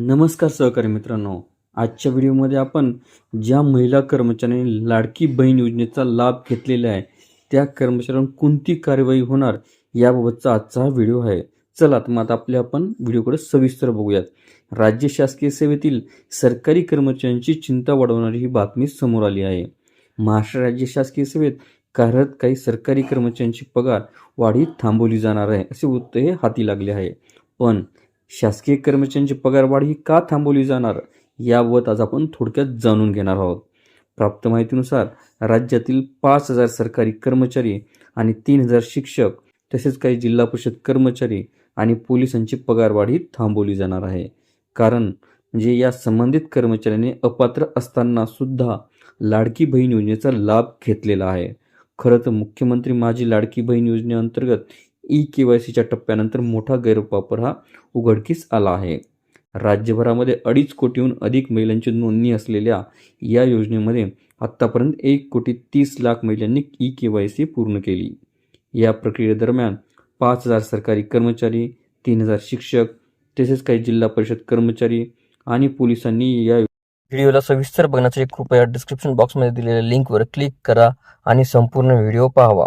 नमस्कार सहकारी मित्रांनो. आजच्या व्हिडिओमध्ये आपण ज्या महिला कर्मचाऱ्यांनी लाडकी बहीण योजनेचा लाभ घेतलेला आहे त्या कर्मचाऱ्यांवर कोणती कार्यवाही होणार याबाबतचा आजचा हा व्हिडिओ आहे. चला तर मग आता आपल्या आपण व्हिडिओकडे सविस्तर बघूयात. राज्य शासकीय सेवेतील सरकारी कर्मचाऱ्यांची चिंता वाढवणारी ही बातमी समोर आली आहे. महाराष्ट्र राज्य शासकीय सेवेत कार्यरत काही सरकारी कर्मचाऱ्यांची पगार वाढी थांबवली जाणार आहे असे वृत्त हे हाती लागले आहे. पण शासकीय कर्मचाऱ्यांची पगारवाढ ही का थांबवली जाणार याबाबत आज आपण थोडक्यात जाणून घेणार आहोत. प्राप्त माहितीनुसार राज्यातील पाच हजार सरकारी कर्मचारी आणि तीन हजार शिक्षक तसेच काही जिल्हा परिषद कर्मचारी आणि पोलिसांची पगारवाढ ही थांबवली जाणार आहे. कारण म्हणजे या संबंधित कर्मचाऱ्यांनी अपात्र असताना सुद्धा लाडकी बहीण योजनेचा लाभ घेतलेला आहे. खरं तर मुख्यमंत्री माझी लाडकी बहीण योजनेअंतर्गत ई के वाय सीच्या टप्प्यानंतर मोठा गैरवापर हा उघडकीस आला आहे. राज्यभरामध्ये अडीच कोटीहून अधिक महिलांची नोंदणी असलेल्या या योजनेमध्ये आत्तापर्यंत एक कोटी तीस लाख महिलांनी ई के वाय सी पूर्ण केली. या प्रक्रियेदरम्यान पाच हजार सरकारी कर्मचारी तीन हजार शिक्षक तसेच काही जिल्हा परिषद कर्मचारी आणि पोलिसांनी या व्हिडिओला सविस्तर बघण्यासाठी कृपया डिस्क्रिप्शन बॉक्समध्ये दिलेल्या लिंकवर क्लिक करा आणि संपूर्ण व्हिडिओ पाहावा.